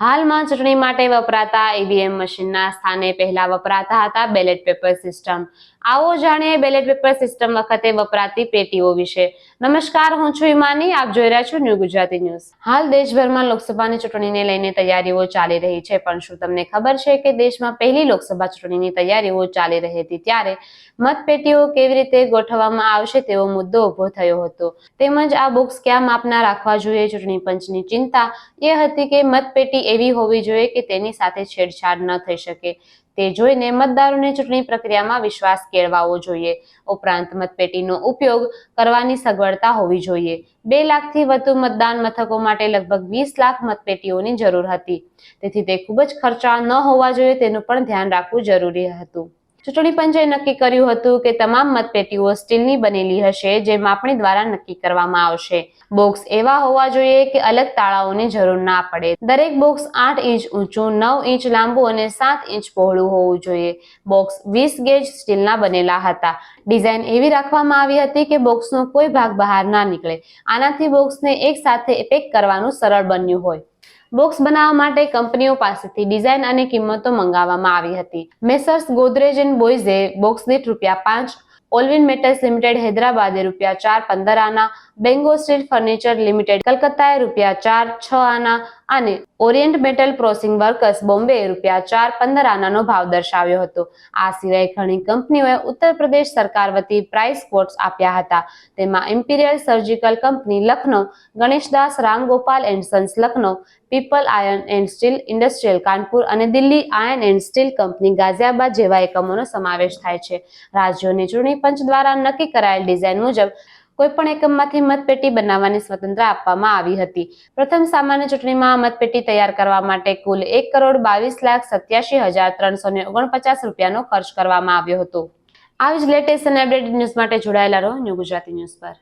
હાલમાં ચૂંટણી માટે વપરાતા ઈવીએમ મશીનના સ્થાને પહેલા વપરાતા હતા બેલેટ પેપર સિસ્ટમ. આવો જાણીએ બેલેટ પેપર સિસ્ટમ વખતે વપરાતી પેટીઓ વિશે. નમસ્કાર, હું છું ઈમાની આપ જોઈ રહ્યા છો ન્યૂ ગુજરાતી ન્યૂઝ હાલ દેશભરમાં લોકસભાની ચૂંટણીને લઈને તૈયારીઓ ચાલી રહી છે, પણ શું તમને ખબર છે કે દેશમાં પહેલી લોકસભા ચૂંટણીની તૈયારીઓ ચાલી રહી હતી ત્યારે મતપેટીઓ કેવી રીતે ગોઠવવામાં આવશે તેવો મુદ્દો ઊભો થયો હતો. તેમજ આ બોક્સ કયા માપના રાખવા જોઈએ, ચૂંટણી પંચની ચિંતા એ હતી કે મતપેટી એવી હોવી જોઈએ કે તેની સાથે છેડછાડ ન થઈ શકે. તે જોઈને મતદારોને ચૂંટણી પ્રક્રિયામાં વિશ્વાસ કેળવાવો જોઈએ. ઉપરાંત મતપેટીનો ઉપયોગ કરવાની સગવડતા હોવી જોઈએ. બે લાખથી વધુ મતદાન મથકો માટે લગભગ વીસ લાખ મતપેટીઓની જરૂર હતી. તેથી તે ખૂબ જ ખર્ચાળ ન હોવા જોઈએ તેનું પણ ધ્યાન રાખવું જરૂરી હતું. ચૂંટણી પંચે નક્કી કર્યું હતું કે તમામ મતપેટીઓ સ્ટીલની બનેલી હશે જે માપણી દ્વારા નક્કી કરવામાં આવશે. બોક્સ એવા હોવા જોઈએ કે અલગ તાળાઓની જરૂર ના પડે. દરેક બોક્સ આઠ ઇંચ ઊંચું, નવ ઇંચ લાંબુ અને સાત ઇંચ પહોળું હોવું જોઈએ. બોક્સ વીસ ગેજ સ્ટીલના બનેલા હતા. ડિઝાઇન એવી રાખવામાં આવી હતી કે બોક્સનો કોઈ ભાગ બહાર ના નીકળે. આનાથી બોક્સને એક સાથે પેક કરવાનું સરળ બન્યું હોય. બોક્સ બનાવવા માટે કંપનીઓ પાસેથી ડિઝાઇન અને કિંમતો મંગાવવામાં આવી હતી. મેસર્સ ગોદરેજ એન્ડ બોયઝે બોક્સ દીઠ રૂપિયા પાંચ ઓલવિન મેટલ્સ લિમિટેડ હૈદરાબાદે રૂપિયા ચાર પંદર આના બેંગો સ્ટીલ ફર્નિચર લિમિટેડ કલકત્તાએ રૂપિયા ચાર છ આના અને Orient metal processing workers Bombay રૂપિયા ચાર પંદર આનાનો ભાવ દર્શાવ્યો હતો. આ સિવાય ઘણી કંપનીઓએ ઉત્તર પ્રદેશ સરકાર વતી પ્રાઇસ કોટ્સ આપ્યા હતા. તેમાં imperial surgical company Lucknow Ganeshdas Ramgopal and sons Lucknow, people iron and steel industrial Kanpur અને Delhi iron and steel company Ghaziabad જેવા એકમોનો સમાવેશ થાય છે. રાજ્યોની ચૂંટણી પંચ દ્વારા નક્કી કરાયેલ ડિઝાઇન મુજબ કોઈપણ એકમમાંથી મતપેટી બનાવવાની સ્વતંત્રતા આપવામાં આવી હતી. પ્રથમ સામાન્ય ચૂંટણીમાં મતપેટી તૈયાર કરવા માટે કુલ એક કરોડ બાવીસ લાખ સત્યાસી હજાર ત્રણસો ને ઓગણપચાસ રૂપિયાનો ખર્ચ કરવામાં આવ્યો હતો. આવી જ લેટેસ્ટ અને અપડેટેડ ન્યૂઝ માટે જોડાયેલા રહો ન્યૂ ગુજરાતી ન્યૂઝ પર.